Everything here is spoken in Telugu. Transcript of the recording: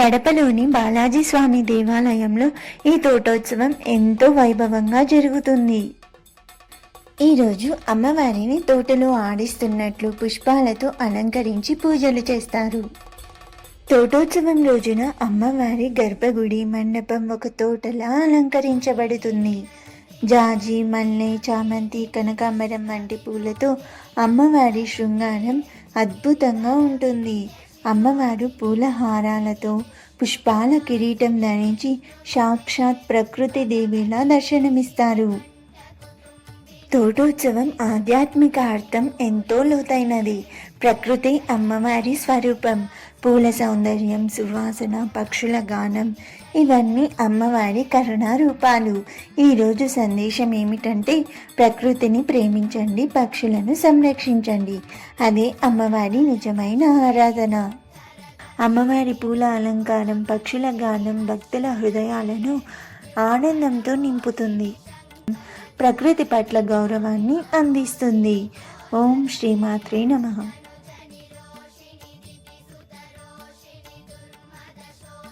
కడపలోని బాలాజీ స్వామి దేవాలయంలో ఈ తోటోత్సవం ఎంతో వైభవంగా జరుగుతుంది. ఈరోజు అమ్మవారిని తోటలో ఆడిస్తున్నట్లు పుష్పాలతో అలంకరించి పూజలు చేస్తారు. తోటోత్సవం రోజున అమ్మవారి గర్భగుడి మండపం ఒక తోటలా అలంకరించబడుతుంది. జాజి మల్లె చామంతి కనకాంబరం వంటి పూలతో అమ్మవారి శృంగారం అద్భుతంగా ఉంటుంది. అమ్మవారు పూల హారాలతో పుష్పాల కిరీటం ధరించి సాక్షాత్ ప్రకృతి దేవిలా దర్శనమిస్తారు. తోటోత్సవం ఆధ్యాత్మిక అర్థం ఎంతో లోతైనది. ప్రకృతి అమ్మవారి స్వరూపం పూల సౌందర్యం సువాసన పక్షుల గానం ఇవన్నీ అమ్మవారి కరుణారూపాలు. ఈరోజు సందేశం ఏమిటంటే ప్రకృతిని ప్రేమించండి పక్షులను సంరక్షించండి. అదే అమ్మవారి నిజమైన ఆరాధన. అమ్మవారి పూల అలంకారం పక్షుల గానం భక్తుల హృదయాలను ఆనందంతో నింపుతుంది. ప్రకృతి పట్ల గౌరవాన్ని అందిస్తుంది. ఓం శ్రీమాత్రే నమః.